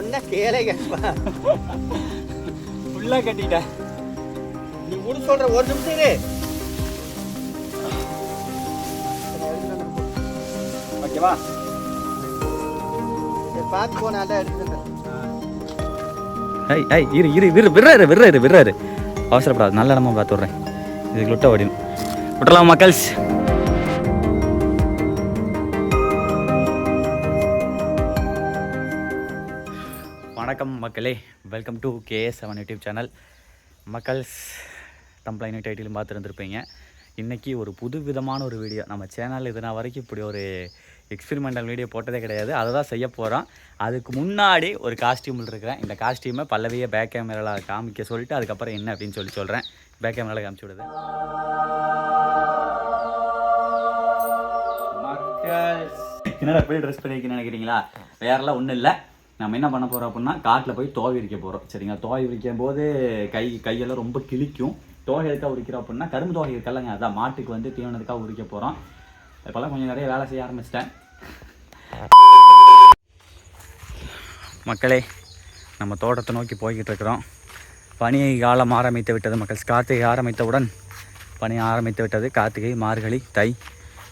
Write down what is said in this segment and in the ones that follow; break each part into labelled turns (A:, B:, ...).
A: ஒன்ன கேளே கேட்பா
B: ஃபுல்லாக கட்டிட்டேன்
A: நீ முடி சொல்ற ஒரு நிமிஷம் இரு.
B: ஓகேவா?
A: சரி, பார்த்து போன அதான்
B: ஐய் ஐய் இரு இரு விரு விர்றாரு விர்றாரு விர்றாரு. அவசரப்படாது நல்ல இடமா பார்த்து விட்றேன். இதுக்கு லுட்ட ஓடிடும் விட்டலாம் மக்கள்ஸ்? வணக்கம் மக்களே. Welcome to KS seven YouTube channel மக்கள்ஸ் thumbnail டைட்டிலும் பார்த்துருந்துருப்பீங்க. இன்றைக்கி ஒரு புது விதமான ஒரு வீடியோ நம்ம சேனல் இதுனா வரைக்கும் இப்படி ஒரு எக்ஸ்பெரிமெண்டல் வீடியோ போட்டதே கிடையாது. அதை தான் செய்ய போகிறோம் அதுக்கு முன்னாடி ஒரு காஸ்டியூமில் இருக்கிறேன். இந்த காஸ்டியூமை பல்லவியை பேக் கேமராவில் காமிக்க சொல்லிட்டு அதுக்கப்புறம் என்ன அப்படின்னு சொல்லி சொல்கிறேன் பேக் கேமராவில் காமிச்சு விடுது. என்னடா போய் ட்ரெஸ் பண்ணியிருக்கேன்னு நினைக்கிறீங்களா? வேறெல்லாம் ஒன்றும் இல்லை. நம்ம என்ன பண்ண போகிறோம் அப்படின்னா காட்டில் போய் தோகை விரிக்க போகிறோம் சரிங்களா? தோகை விரிக்கும் போது கை கையெல்லாம் ரொம்ப கிழிக்கும். தோகை எதுக்காக உரிக்கிறோம் அப்படின்னா கரும்பு தோகை இருக்கல்லங்க. அதான் மாட்டுக்கு வந்து தீவனத்துக்காக உரிக்க போகிறோம் இப்போல்லாம் கொஞ்சம் நிறைய வேலை செய்ய ஆரம்பிச்சிட்டேன். மக்களே நம்ம தோட்டத்தை நோக்கி போய்கிட்டு இருக்கிறோம். பனி காலம் ஆரம்பித்து விட்டது மக்கள். கார்த்திகை ஆரம்பித்தவுடன் பனி ஆரம்பித்து விட்டது. கார்த்திகை மார்கழி தை.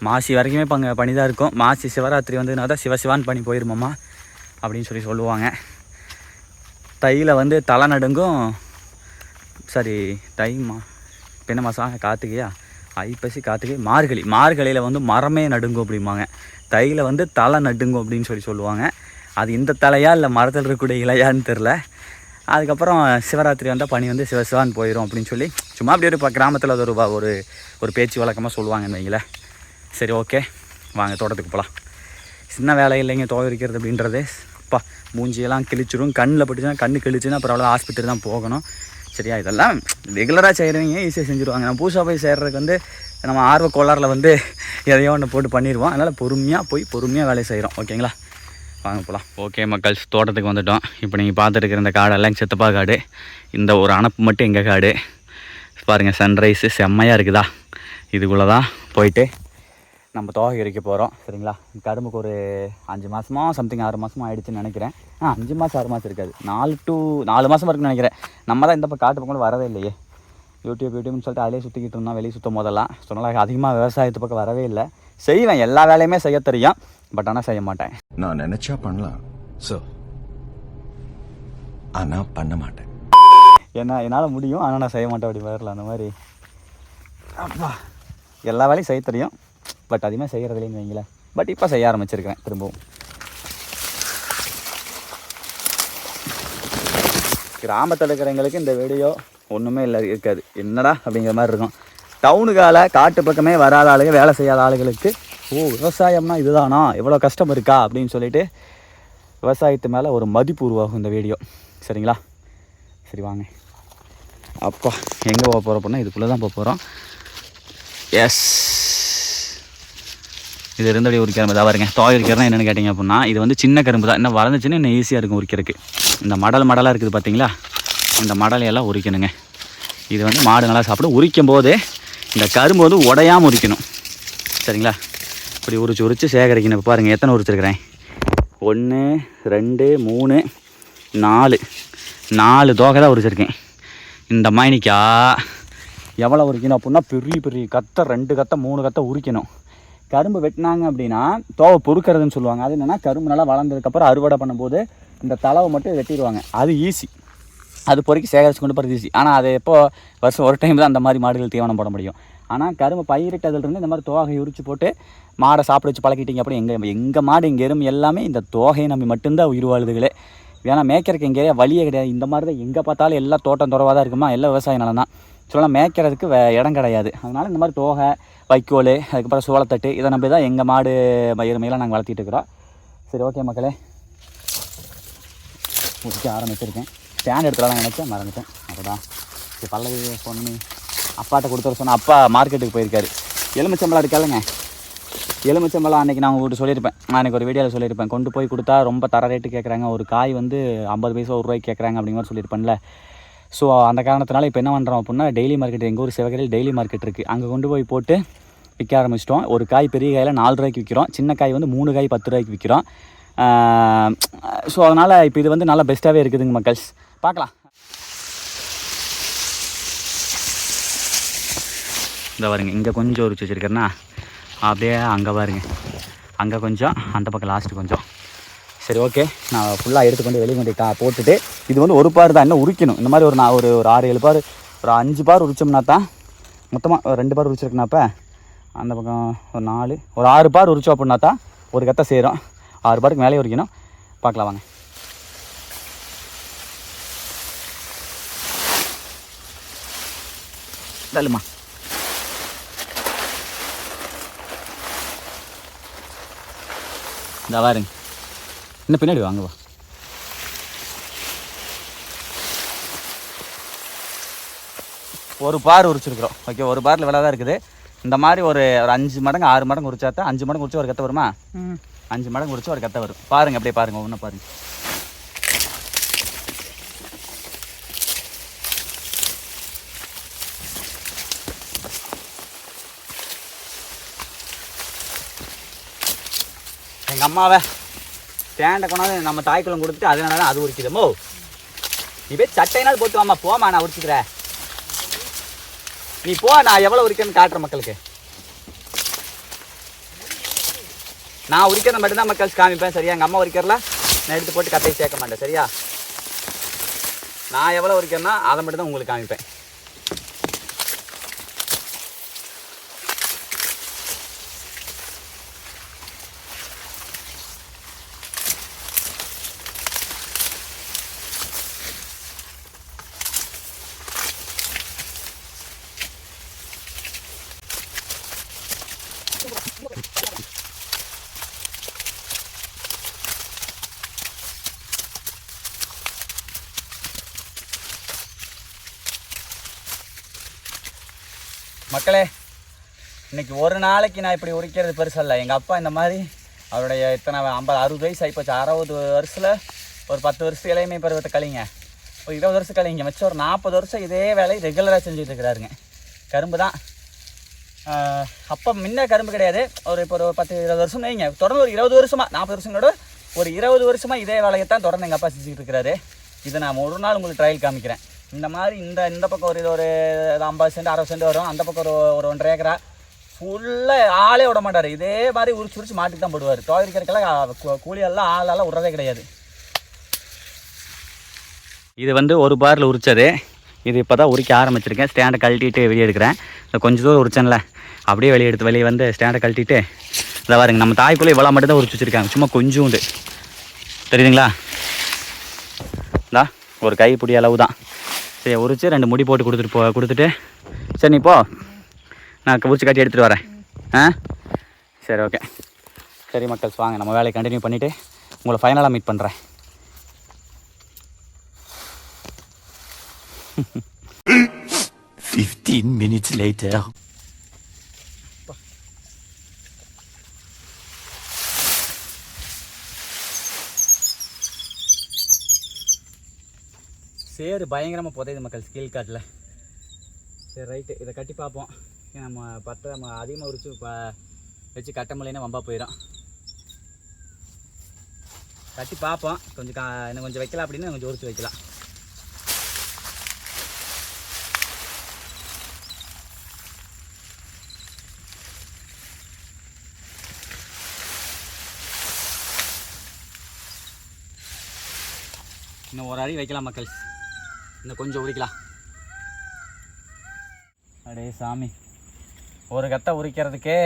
B: மாசி வரைக்குமே இப்போ அங்கே பனி தான் இருக்கும். மாசி சிவராத்திரி வந்ததுனா தான் சிவசிவான் பனி போயிருமாம்மா. அப்படின்னு சொல்லி சொல்லுவாங்க. தையில் வந்து தலை நடுங்கும். சாரி தை மா இப்ப என்ன மாதம் கார்த்திகையா? ஐப்பசி கார்த்திகை. மார்கழி. மார்கழியில் வந்து மரமே நடுங்கும் அப்படிம்பாங்க. தையில் வந்து தலை நடுங்கும் அப்படின்னு சொல்லி சொல்லுவாங்க. அது இந்த தலையா இல்லை மரத்தில் இருக்கக்கூடிய இலையான்னு தெரில அதுக்கப்புறம் சிவராத்திரி வந்தால் பனி வந்து சிவசிவான் போயிடும் அப்படின்னு சொல்லி சும்மா அப்படி ஒரு கிராமத்தில் அது ஒரு ஒரு ஒரு பேச்சு வழக்கமாக சொல்லுவாங்கன்னு வைங்களேன். சரி ஓகே. வாங்க தோட்டத்துக்கு போகலாம் சின்ன வேலை இல்லைங்க துவைக்கிறது அப்படின்றது. அப்பா மூஞ்சியெல்லாம் கிழிச்சிடும் கண்ணில் பட்டுச்சுன்னா கண்ணு கிழிச்சுன்னா அப்புறம் அவ்வளோ ஹாஸ்பிட்டல் தான் போகணும். சரியா? இதெல்லாம் ரெகுலராக செய்கிறவங்க ஈஸியாக செஞ்சுருவாங்க. நம்ம புதுசாக போய் செய்கிறதுக்கு வந்து நம்ம ஆர்வ கோளாறில் வந்து எதையோ ஒன்று போட்டு பண்ணிடுவோம் அதனால் பொறுமையாக போய் பொறுமையாக வேலையை செய்கிறோம் ஓகேங்களா? வாங்க போகலாம் ஓகே மக்கள் தோட்டத்துக்கு வந்துட்டோம். இப்போ நீங்கள் பார்த்துட்டு இந்த காடெல்லாம் சித்தப்பா காடு? இந்த ஒரு அணப்பு மட்டும் எங்கள் காடு? பாருங்கள் சன்ரைஸு செம்மையாக இருக்குதா? இதுக்குள்ளே தான் போயிட்டு நம்ம தோகை இறைக்க போகிறோம் சரிங்களா? கரும்புக்கு ஒரு அஞ்சு மாதமா சம்திங் ஆறு மாதமா ஆயிடுச்சுன்னு நினைக்கிறேன். ஆ அஞ்சு மாதம் ஆறு மாதம் இருக்காது. நாலு டு நாலு மாதம் இருக்குன்னு நினைக்கிறேன். நம்ம தான் இந்த பக்கம் காட்டு பக்கம் வரவே இல்லையே. யூடியூப் யூடியூப்னு சொல்லிட்டு அதிலே சுற்றிக்கிட்டு இருந்தோம் வெளியே சுற்றும் போதெல்லாம். சொன்னால அதிகமாக விவசாயத்து பக்கம் வரவே இல்லை. செய்வேன் எல்லா வேலையுமே செய்ய தெரியும். பட் ஆனால் செய்ய மாட்டேன்.
C: நான் நினைச்சா பண்ணலாம் சோ ஆனா பண்ண மாட்டேன்.
B: என்ன என்னால் முடியும். ஆனால் நான் செய்ய மாட்டேன் அப்படி வரல அந்த மாதிரி. அப்பா எல்லா வேலையும் செய்ய தெரியும். பட் அதிகமாக செய்கிறதில்லைன்னு வைங்களேன். பட் இப்போ செய்ய ஆரம்பிச்சிருக்கிறேன் திரும்பவும். கிராமத்தில் இருக்கிறவங்களுக்கு இந்த வீடியோ ஒன்றுமே இல்லை இருக்காது. என்னடா அப்படிங்கிற மாதிரி இருக்கும். டவுனுக்கால காட்டு பக்கமே வராத ஆளுங்க வேலை செய்யாத ஆளுகளுக்கு ஓ விவசாயம்னா இதுதானா? எவ்வளோ கஷ்டம் இருக்கா? அப்படின்னு சொல்லிட்டு விவசாயத்து மேலே ஒரு மதிப்பு உருவாகும் இந்த வீடியோ சரிங்களா? சரி வாங்க. அப்பா எங்கே போக போகிறோம் அப்படின்னா இதுக்குள்ளே தான் போக போகிறோம் எஸ் இது இருந்தபடி உரிக்கிற தான் பாருங்க. தோய் உரிக்கிறதா என்னென்னு கேட்டிங்க அப்படின்னா இது வந்து சின்ன கரும்பு தான். இன்னும் வளர்ந்துச்சுன்னா இன்னும் ஈஸியாக இருக்கும் உரிக்கிறதுக்கு. இந்த மடல் மடலாக இருக்குது பார்த்தீங்களா இந்த மடலையெல்லாம் உரிக்கணுங்க. இது வந்து மாடு நல்லா சாப்பிட உரிக்கும் போது இந்த கரும்பு வந்து உடையாமல் உரிக்கணும். சரிங்களா? இப்படி உரிச்சு உரிச்சு சேகரிக்கணும். இப்போ பாருங்கள் எத்தனை உரிச்சிருக்கிறேன்? ஒன்று ரெண்டு மூணு நாலு. நாலு தோகை தான் உரிச்சிருக்கேன். இந்த மைனிக்கா எவ்வளோ உரிக்கணும் அப்படின்னா பெரிய பெரிய கத்தை ரெண்டு கத்தை மூணு கத்தை உரிக்கணும். கரும்பு வெட்டினாங்க அப்படின்னா தோவை பொறுக்கிறதுன்னு சொல்லுவாங்க. அது என்னென்னா கரும்பு நல்லா வளர்ந்ததுக்கப்புறம் அறுவடை பண்ணும்போது இந்த தளவை மட்டும் வெட்டிடுவாங்க. அது ஈஸி அது பொறுக்கி சேகரித்து கொண்டு போகிறது ஈஸி ஆனால் அது எப்போ வருஷம் ஒரு டைம் தான் அந்த மாதிரி மாடுகள் தீவனம் போட முடியும். ஆனால் கரும்பு பயிரிட்டதுலேருந்து இந்த மாதிரி தோகை உரிச்சு போட்டு மாடை சாப்பிட வச்சு பழக்கிட்டீங்க அப்படி எங்கள் எங்கள் மாடு எங்கள் எறும்பு எல்லாமே இந்த தோகையை நம்பி மட்டும்தான் உயிர் வாழுதுகளே. ஏன்னா மேய்க்கிறதுக்கு எங்கேயா வழியே கிடையாது. இந்த மாதிரி தான் எங்கே பார்த்தாலும் எல்லா தோட்டம் துறவாக தான் இருக்குமா? எல்லாம் விவசாய நிலம் தான். சொல்லலாம் மேய்க்கிறதுக்கு வே இடம் கிடையாது. அதனால் இந்த மாதிரி தோகை வைக்கோல் அதுக்கப்புறம் சோளத்தட்டு இதை நம்பி தான் எங்கள் மாடு எருமையெல்லாம் நாங்கள் வளர்த்திட்டு இருக்கிறோம். சரி ஓகே மக்களே. முடிக்க ஆரம்பிச்சிருக்கேன். ஸ்டாண்ட் எடுத்துலாம் நினச்சேன் மறந்துட்டேன். அப்போதான் சரி பல்லவி ஃபோன் பண்ணி அப்பாட்ட கொடுத்துட சொன்னால் அப்பா மார்க்கெட்டுக்கு போயிருக்காரு. எலுமிச்சம்பழம் இருக்காளுங்க எலுமிச்சம்பழம் அன்றைக்கி நான் உங்கள்கிட்ட சொல்லியிருப்பேன். நான் எனக்கு ஒரு வீடியோவில் சொல்லியிருப்பேன். கொண்டு போய் கொடுத்தா ரொம்ப தர ரேட்டு கேட்குறாங்க ஒரு காய் வந்து ஐம்பது பைசா ஒரு ரூபாய்க்கு கேட்குறாங்க அப்படிங்கிற மாதிரி சொல்லியிருப்பேன்ல. ஸோ அந்த காரணத்தினால இப்போ என்ன பண்ணுறோம் அப்படின்னா டெய்லி மார்க்கெட் எங்கள் ஊர் சிவகரையில் டெய்லி மார்க்கெட் இருக்குது அங்கே கொண்டு போய் போட்டு விற்க ஆரம்பிச்சிட்டோம். ஒரு காய் பெரிய காயில் நாலு ரூபாய்க்கு விற்கிறோம். சின்ன காய் வந்து மூணு காய் பத்து ரூபாய்க்கு விற்கிறோம். ஸோ அதனால் இப்போ இது வந்து நல்லா பெஸ்ட்டாகவே இருக்குதுங்க மக்கள்ஸ். பார்க்கலாம். இந்த பாருங்க இங்கே கொஞ்சம் உரிச்சு வச்சுருக்கேன்னா அப்படியே அங்கே பாருங்க. அங்கே கொஞ்சம் அந்த பக்கம் லாஸ்ட்டு கொஞ்சம். சரி ஓகே நான் ஃபுல்லாக எடுத்து கொண்டு வெளியே கொண்டு போட்டுட்டு இது வந்து ஒரு பார் தான் இன்னும் உரிக்கணும். இந்த மாதிரி ஒரு நான் ஒரு ஒரு ஆறு ஏழு பார் ஒரு அஞ்சு பார் உரிச்சோம்னா தான் மொத்தமாக ரெண்டு பார் உரிச்சிருக்குனாப்ப அந்த பக்கம் ஒரு நாலு ஒரு ஆறு பார் உரிச்சோம் அப்படின்னா தான் ஒரு கத்தை சேரும். ஆறு பாருக்கு மேலே உரிக்கணும். பார்க்கலாம் வாங்க. தள்ளுமா இந்த பாருங்க. இன்னும் பின்னாடி வாங்க வா. ஒரு பார் உரிச்சிருக்கிறோம். ஓகே ஒரு பாரில் விலை தான் இருக்குது. இந்த மாதிரி ஒரு ஒரு அஞ்சு மடங்கு ஆறு மடங்கு உரிச்சா தான் அஞ்சு மடங்கு உரிச்சா ஒரு கத்தை வருமா? அஞ்சு மடங்கு உரிச்சா ஒரு கத்தை வரும். பாருங்க அப்படியே பாருங்க ஒன்று பாருங்க. எங்கள் அம்மாவை. ஸ்டாண்டை கொண்டாந்து நம்ம தாய்க்குளம் கொடுத்துட்டு அதனால தான் அது உரிக்கிறோமோ நீ போய் சட்டைனால் போட்டு வாமா போமா நான் உரிச்சுக்கிறேன். நீ போ நான் எவ்வளோ உரிக்கிறேன்னு காட்டுறேன் மக்களுக்கு. நான் உரிக்கிறத மட்டும்தான் மக்கள் காமிப்பேன் சரியா? எங்கள் அம்மா உரிக்கிறல? நான் எடுத்து போட்டு கத்தையை சேர்க்க மாட்டேன் சரியா? நான் எவ்வளோ உரிக்கிறேன்னா அதை மட்டும் தான் உங்களுக்கு காமிப்பேன். மக்களே இன்னைக்கு ஒரு நாளைக்கு நான் இப்படி உரிக்கிறது பெருசல்ல எங்கள் அப்பா இந்த மாதிரி அவருடைய இத்தனை ஐம்பது அறுபது வயசு ஆகிப்போச்சு அறுபது வருஷத்தில் ஒரு பத்து வருஷம் இளைமை பருவத்தை கழிங்க. ஒரு இருபது வருஷம் கழிங்க. மிச்சம் ஒரு நாற்பது வருஷம் இதே வேலையை ரெகுலராக செஞ்சுட்டு இருக்கிறாருங்க. கரும்பு தான். அப்போ முன்ன கரும்பு கிடையாது. ஒரு இப்போ ஒரு பத்து இருபது வருஷம் வைங்க. தொடர்ந்து ஒரு இருபது வருஷமாக நாற்பது வருஷங்களோட ஒரு இருபது வருஷமாக இதே வேலையை தான் தொடர்ந்து எங்கள் அப்பா செஞ்சுட்டு இருக்கிறாரு. இதை நான் ஒரு நாள் உங்களுக்கு ட்ரையல் காமிக்கிறேன். இந்த மாதிரி இந்த இந்த பக்கம் ஒரு இது ஒரு ஐம்பது சென்ட் அறுபது சென்ட் வரும். அந்த பக்கம் ஒரு ஒரு ஒன்றரை ஏக்கரா. ஃபுல்லாக ஆளே விட மாட்டார். இதே மாதிரி உரிச்சு உரிச்சு மாட்டுக்கு தான் போடுவார். துவைக்கிறதுக்கெல்லாம் கூலியெல்லாம் ஆளெல்லாம் விட்றதே கிடையாது. இது வந்து ஒரு பாரில் உரிச்சது. இது இப்போ தான் உரிக்க ஆரம்பிச்சிருக்கேன். ஸ்டாண்டை கழட்டிட்டு வெளியே எடுக்கிறேன். இந்த கொஞ்சம் தூரம் உரிச்சேன்ல. அப்படியே வெளியே எடுத்து வெளியே வந்து ஸ்டாண்டை கழட்டிட்டு இதை பாருங்க நம்ம தாய்க்குள்ளே இவ்வளோ மட்டும் தான் உரிச்சு வச்சுருக்காங்க. சும்மா கொஞ்சோண்டு. தெரியுதுங்களா? ஒரு கைப்பிடி அளவு தான் சரி உரிச்சு ரெண்டு முடி போட்டு கொடுத்துட்டு போ கொடுத்துட்டு. சரி நீ போ. நான் உரிச்சு கட்டி எடுத்துகிட்டு வரேன். ஆ? சரி ஓகே. சரி மக்கள்ஸ் வாங்க. நம்ம வேலையை கண்டினியூ பண்ணிவிட்டு உங்களை ஃபைனலாக மீட் பண்ணுறேன்
D: ஃபிஃப்டீன் மினிட்ஸ் லேட்டர்
B: சேரு பயங்கரமாக புதையுது மக்கள் ஸ்கில் காட்டில். சரி ரைட்டு இதை கட்டி பார்ப்போம். ஏன் நம்ம பத்த நம்ம அதிகமாக உரிச்சு ப வச்சு கட்ட முடியலன்னா வம்பா போயிடும் கட்டி பார்ப்போம். கொஞ்சம் கா இன்னும் கொஞ்சம் வைக்கலாம் அப்படின்னு கொஞ்சம் உரிச்சு வைக்கலாம். இன்னும் ஒரு அடி வைக்கலாம் மக்கள். இன்னும் கொஞ்சம் உரிக்கலாம். அடே சாமி. ஒரு கத்தை உரிக்கிறதுக்கே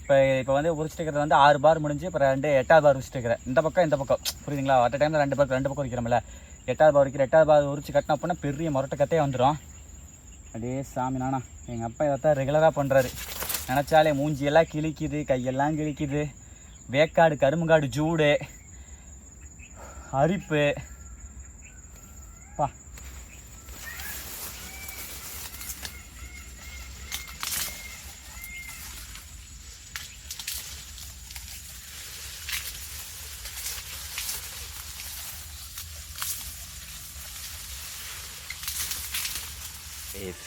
B: இப்போ இப்போ வந்து உரிச்சிட்டு இருக்கிறது வந்து ஆறு பார் முடிஞ்சு இப்போ ரெண்டு எட்டாவது பார் உரிச்சிட்டு இருக்கிறேன் இந்த பக்கம் இந்த பக்கம். புரியுதுங்களா? அட்ட டைமில் ரெண்டு பக்கம் ரெண்டு பக்கம் உரிக்கிறோம்ல. எட்டாவது பார் உரிக்கிற எட்டாவது பார் உரிச்சு கட்டின அப்படின்னா பெரிய முரட்டை கத்தையே வந்துடும் அடே சாமி நானா. எங்கள் அப்பா இதைத்தான் ரெகுலராக பண்ணுறாரு நினச்சாலே மூஞ்சியெல்லாம் கிழிக்குது கையெல்லாம் கிழிக்குது. வேக்காடு கரும்புங்காடு ஜூடு. அரிப்பு. பா.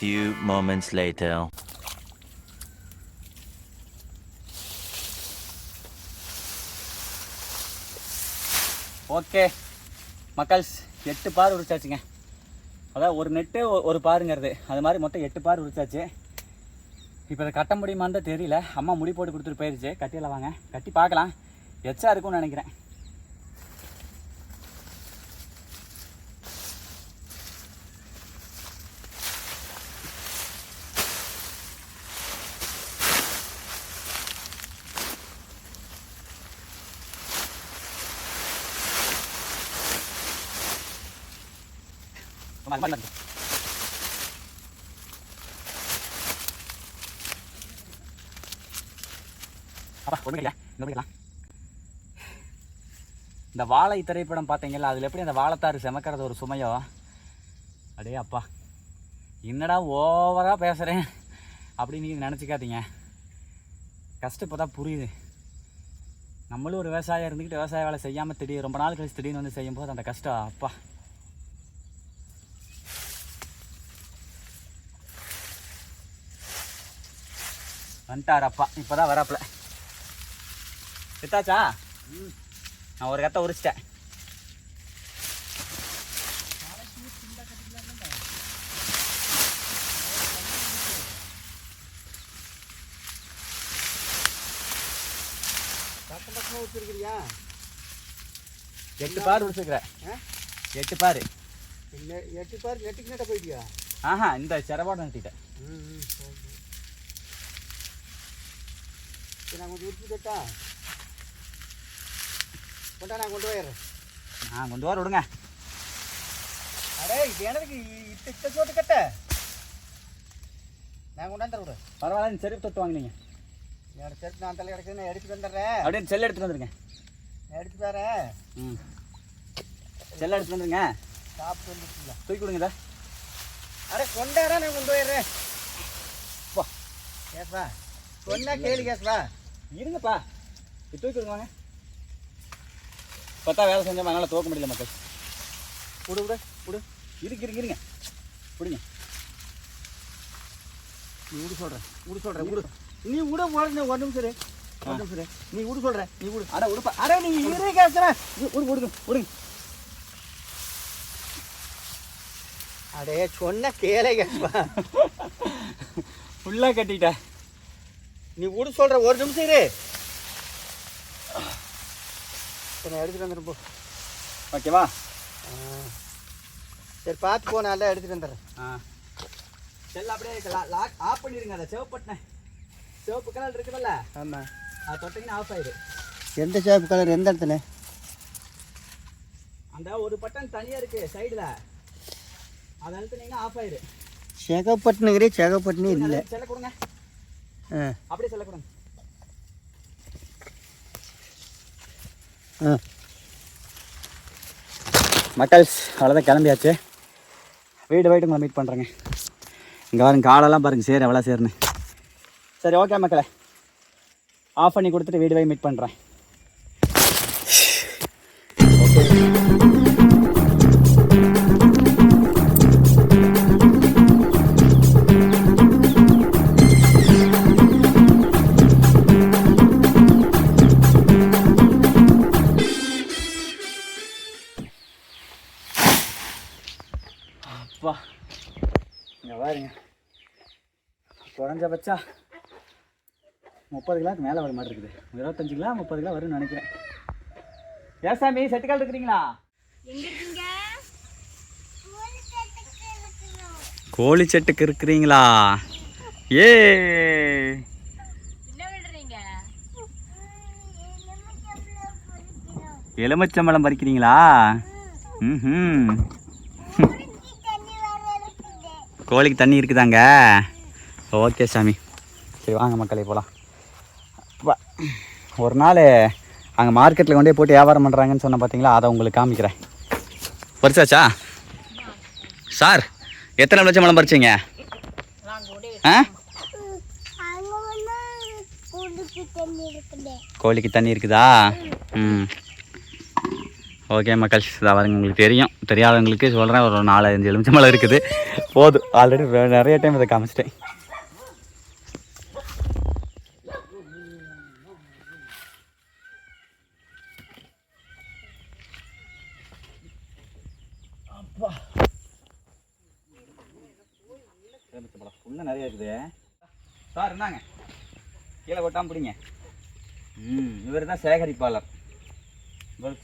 D: Few moments later.
B: ஓகே மக்கள்ஸ் எட்டு பார் உரிச்சாச்சுங்க. அதான் ஒரு நெட்டு ஒரு பாருங்கிறது. அது மாதிரி மொத்தம் எட்டு பார் உரிச்சாச்சு. இப்போ அதை கட்ட முடியுமான்னு தெரியல. அம்மா முடி போட்டு கொடுத்துட்டு போயிருச்சு. கட்டியில் வாங்க. கட்டி பார்க்கலாம். எச்சா இருக்கும்னு நினைக்கிறேன். ஆமா, அப்பா ஒன்றும் இல்லை இங்கே இந்த வாழை திரைப்படம் பார்த்தீங்களா அதில் எப்படி அந்த வாழைத்தாறு செமக்கிறது ஒரு சுமையோ? அடே அப்பா. என்னடா ஓவராக பேசுகிறேன் அப்படின்னு நீங்கள் நினச்சிக்காதீங்க. கஷ்டம் இப்போ தான் புரியுது. நம்மளும் ஒரு விவசாயம் இருந்துக்கிட்டு விவசாய வேலை செய்யாமல் திடீர் ரொம்ப நாள் கழிச்சு திடீர்னு வந்து செய்யும்போது அந்த கஷ்டம் அப்பா. வந்துட்டார் அப்பா இப்போ தான் வராப்புல. வித்தாச்சா நான் ஒரு கத்தை உரிச்சிட்டேன். எட்டு பார் உரிச்சுக்கிறேன்
A: ஆ?
B: எட்டு பார்.
A: இல்லை எட்டு பார் நெட்டுக்கு நட்ட போயிட்டியா?
B: ஆஹா இந்த சிறப்பாடு நிறுத்திட்டேன்
A: ம் ம் சரி, சரி. சரி, நான் கொஞ்சம் உரிச்சு கட்டா கொண்டா நான் கொண்டு போயிடுறேன்
B: நான் கொண்டு வர விடுங்க
A: அடே இது எனக்கு இத்த இத்த சோட்டு கட்ட நான் கொண்டாந்து விடு
B: பரவாயில்ல நீ செருப்பு தொட்டு வாங்கினீங்க
A: என்னோட செருப்பு நான் தலை கிடக்குது நான் எடுத்துட்டு வந்துடுறேன்
B: அப்படியே செல் எடுத்துட்டு வந்துருங்க
A: நான் எடுத்து தரேன்
B: ம் செல்ல எடுத்துட்டு வந்துருங்க
A: சாப்பிட்டு வந்துருச்சுல
B: தூக்கி கொடுங்க இதை.
A: அட கொண்டாடா நான் கொண்டு போயிடுறேன் கேஸ்வா சொன்னா கேளு கேஸ்வா
B: இருங்கப்பா. இது தூக்கி வாங்க பத்தா வேலை செஞ்சோம் அதனால் தூக்க முடியல மக்கள்.
A: விடு விடு விடு.
B: இருக்கு இருங்க இருங்க. பிடிங்க
A: நீ விடு சொல்கிறேன் விடு சொல்கிறேன் விடு. நீ விட போடுங்க ஒரு நிமிஷம் இரு. ஒரு நிமிஷம். நீ விடு சொல்கிறேன் நீ விடு.
B: அட உடுப்பா
A: அட நீ இரு கேசுறேன்
B: விடு விடுங்க விடுங்க.
A: அடே சொன்ன கேளே கேஸ்வா
B: ஃபுல்லாக கட்டிட்டேன்
A: நீ விடு சொல்கிற ஒரு நிமிஷம் இரு. நான் எடுத்துகிட்டு வந்துடுறேன் போ.
B: ஓகேவா.
A: சரி பார்த்து போ எல்லாம் எடுத்துகிட்டு வந்துடுறேன்.
B: ஆ. செல்ல அப்படியே லாக் ஆஃப் பண்ணிடுங்க அதை. சிவப்பு பட்டினேன் சிவப்பு கலர் இருக்குதுல்ல?
A: ஆமாம்
B: அது தொட்டிங்கன்னா ஆஃப் ஆயிடு
A: எந்த சேப்பு கலர் எந்த இடத்துல?
B: அந்த ஒரு பட்டன் தனியாக இருக்கு சைடில் அதை அழுத்துனீங்கன்னா ஆஃப் ஆயிடு
A: செகப்பட்டினுங்கிறே செகப்பட்டினே இல்லை.
B: செல்ல கொடுங்க. அப்படியே செல்ல கொடுங்க
A: ஆ.
B: மக்கள்ஸ் அவ்வளோதான் கிளம்பியாச்சு. வீடு போயிட்டு உங்களை மீட் பண்ணுறேங்க இங்கே பாருங்க காலெல்லாம் பாருங்க சேர் எவ்வளோ சேர்னு சரி ஓகே மக்களே. ஆஃப் பண்ணி கொடுத்துட்டு வீடு போய் மீட் பண்ணுறேன் அப்பா இங்கே பாருங்க குறைஞ்சபட்சா முப்பது கிலோக்கு மேலே வர மாதிரி இருக்குது இருபத்தஞ்சு கிலோ முப்பது கிலோ வரும்னு நினைக்கிறேன் ஏன் சாமி செட்டுக்கால் இருக்கிறீங்களா கோழி செட்டுக்கு இருக்கிறீங்களா ஏ எலுமிச்சம்பழம் பறிக்கிறீங்களா ம் கோழிக்கு தண்ணி இருக்குதாங்க? ஓகே சாமி. சரி வாங்க மக்களே போகலாம் ஒரு நாள் அங்கே மார்க்கெட்டில் கொண்டே போட்டு வியாபாரம் பண்ணுறாங்கன்னு சொன்ன பார்த்தீங்களா அதை உங்களுக்கு காமிக்கிறேன். பறிச்சாச்சா? சார் எத்தனை லட்சம் பழம் பறிச்சிங்க? ஆ? கோழிக்கு தண்ணி இருக்குதா? ம். ஓகே மக்கள் பாருங்க உங்களுக்கு தெரியும். தெரியாதவங்களுக்கு சொல்கிறேன் ஒரு நாலு அஞ்சு எலுமிச்சம்பழம் இருக்குது. போதும் ஆல்ரெடி நிறைய டைம் இதை காமிச்சிட்டேன். இன்னும் நிறைய இருக்குது. சார் இருந்தாங்க கீழே கொட்டாமல் பிடிங்க. ம் இவர் தான் சேகரிப்பாளர்.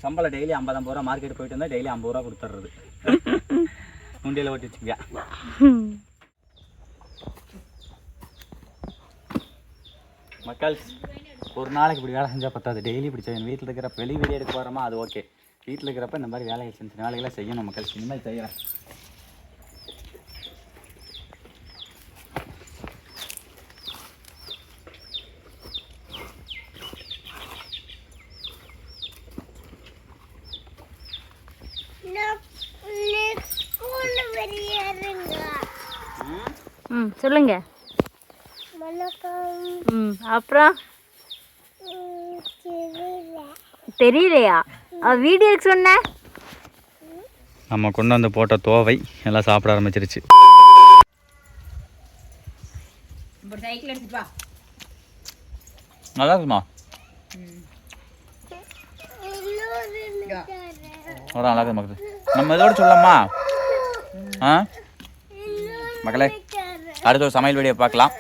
B: சம்பளம் டெய்லி ஐம்பது ஐம்பது ரூபா மார்க்கெட் போயிட்டு வந்தால் டெய்லி ஐம்பது ரூபா கொடுத்துட்றது. முண்டியில் ஓட்டி வச்சுக்க மக்கள் ஒரு நாளைக்கு இப்படி வேலை செஞ்சால் பத்தாது. டெய்லி இப்படி செய்யணும். வீட்டில் இருக்கிற வெளி வெளியே எடுக்க போகிறோமா அது ஓகே வீட்டில் இருக்கிறப்ப இந்த மாதிரி வேலைகள் செஞ்சு வேலைகளை செய்யணும் மக்கள். இனிமேல் செய்கிறேன்
E: சொல்லுங்க. ம் அப்புறம்? தெரியலையா? வீடியோ சொன்ன.
B: நம்ம கொண்டு வந்து போட்ட தோவை எல்லாம் சாப்பிட ஆரம்பிச்சிருச்சு. நல்லா இருக்குமா? நல்லா இருக்கு மக்கள். நம்ம இதோட சொல்லலாமா? ஆ? மக்களே. அடுத்த ஒரு சமையல் வீடியோ பார்க்கலாம்.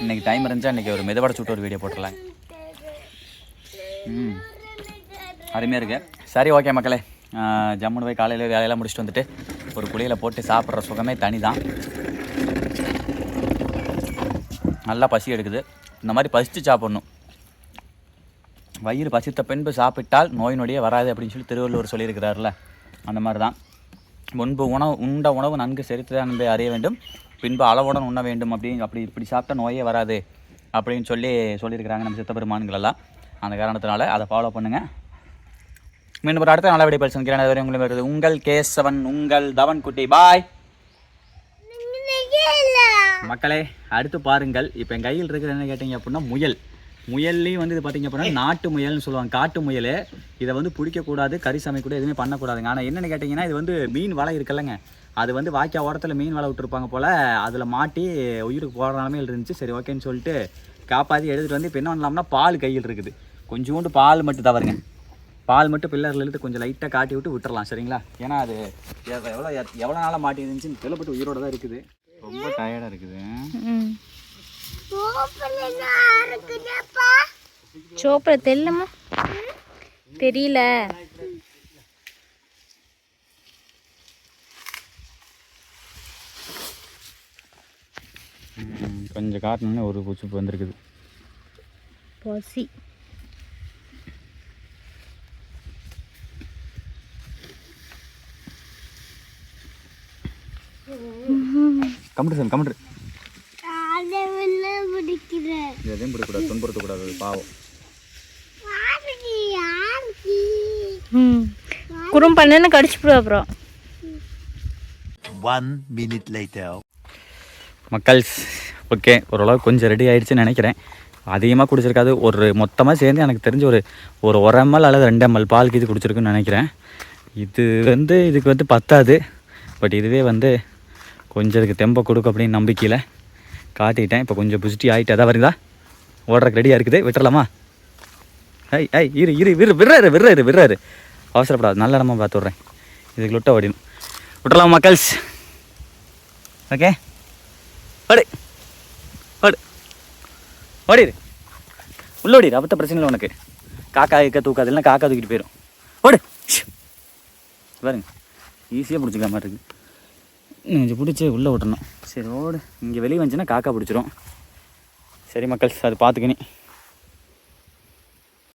B: இன்னைக்கு டைம் இருந்துச்சா? இன்னைக்கு ஒரு மெதுவடை சுட்டு ஒரு வீடியோ போட்டுடலாம். ம். அருமையாக இருக்கு. சரி ஓகே மக்களே. ஆ, ஜம்முன்னு போய் காலையில் வேலையெல்லாம் முடிச்சுட்டு வந்துட்டு ஒரு குழியில் போட்டு சாப்பிட்ற சுகமே தனி தான் நல்லா பசி எடுக்குது. இந்த மாதிரி பசித்து சாப்பிட்ணும். வயிறு பசித்த பின்பு சாப்பிட்டால் நோய் நொடியே வராது அப்படின்னு சொல்லி திருவள்ளுவர் சொல்லியிருக்கிறார்ல அந்த மாதிரி தான் முன்பு உணவு உண்ட உணவு நன்கு செரித்துதான் அன்பை அறிய வேண்டும். பின்பு அளவுடன் உண்ண வேண்டும் அப்படின்னு அப்படி இப்படி சாப்பிட்டா நோயே வராது அப்படின்னு சொல்லி சொல்லியிருக்கிறாங்க நம்ம சித்த பெருமான்களெல்லாம். அந்த காரணத்தினால அதை ஃபாலோ பண்ணுங்கள் மீண்டும் ஒரு அடுத்த நல்லபடி விடை பரிசு உங்களை வருது உங்கள் கேசவன் உங்கள் தவன் குட்டி பாய் மக்களே அடுத்து பாருங்கள். இப்போ என் கையில் இருக்கிறது என்ன கேட்டிங்க அப்படின்னா முயல். முயல்லையும் வந்து இது பார்த்தீங்க அப்படின்னா நாட்டு முயல்னு சொல்லுவாங்க. காட்டு முயல். இதை வந்து பிடிக்கக்கூடாது கறி சமைக்கூடாது எதுவுமே பண்ணக்கூடாதுங்க. ஆனால் என்னென்னு கேட்டிங்கன்னா இது வந்து மீன் வலை இருக்குல்லங்க. அது வந்து வாய்க்கா ஓரத்தில் மீன் வலை விட்டுருப்பாங்க போல் அதில் மாட்டி உயிருக்கு போகிற நிலமையில் இருந்துச்சு. சரி ஓகேன்னு சொல்லிட்டு காப்பாற்றி எடுத்துகிட்டு வந்து இப்போ என்ன பண்ணலாம்னா பால் கையில் இருக்குது. கொஞ்சோண்டு பால் மட்டும் தவறுங்க. பால் மட்டும் பில்லரில் இழுத்து கொஞ்சம் லைட்டாக காட்டி விட்டு விட்டுறலாம் சரிங்களா? ஏன்னா அது எவ்வளோ எவ்வளோ நாளாக மாட்டி இருந்துச்சுன்னு தெளிப்பட்டு உயிரோட தான் இருக்குது. ரொம்ப டயர்டாக இருக்குது.
E: சோப்பில் தெரியலமா தெரியல.
B: கொஞ்சம் காட்டணுன்னு ஒரு பூச்சி வந்திருக்குது.
E: பசி.
B: கம்ப்யூட்டர் சார் கம்ப்யூட்டர்
F: பிடிக்கிறேன்
B: எதையும் பிடிக்கூடாது துன்புறுத்தக்கூடாது பாவம்.
E: குறும் பண்ணு கடிச்சு போடுவா அப்புறம்.
D: One minute later.
B: மக்கள்ஸ் ஓகே ஓரளவு கொஞ்சம் ரெடி ஆயிடுச்சுன்னு நினைக்கிறேன். அதிகமாக குடிச்சிருக்காது. ஒரு மொத்தமாக சேர்ந்து எனக்கு தெரிஞ்ச ஒரு ஒரு ஒரு எம்எல் அல்லது ரெண்டு எம்எல் பால் கீது குடிச்சிருக்குன்னு நினைக்கிறேன். இது வந்து இதுக்கு வந்து பத்தாது. பட் இதுவே வந்து கொஞ்சம் இதுக்கு தெம்ப கொடுக்கும் அப்படின்னு நம்பிக்கையில் காட்டிட்டேன். இப்போ கொஞ்சம் புசிட்டி ஆகிட்டு அதான் வருதா ஓடுறதுக்கு ரெடியாக இருக்குது. விட்டுறலாமா? ஐய் ஐய் இரு இரு விரு விடுறாரு விடுறாரு விடுறாரு. அவசரப்படாது நல்ல இடமா பார்த்து விட்றேன். இதுக்கு லுட்ட ஓடிடும். விட்டுறலாம் மக்கள்ஸ்? ஓகே ஓடு. ஓடு. ஓடிடு உள்ள ஓடிடு அப்பத்த பிரச்சனை இல்லை உனக்கு. காக்கா இருக்க தூக்காது. இல்லைன்னா காக்கா தூக்கிட்டு போயிடும் ஓடு. பாருங்க. ஈஸியாக பிடிச்சிக்க மாதிரி இருக்கு. கொஞ்சம் பிடிச்சி உள்ளே விட்டணும் சரி ஓடு. இங்கே வெளியே வந்துச்சுன்னா காக்கா பிடிச்சிரும். சரி மக்கள் அது பார்த்துக்கினி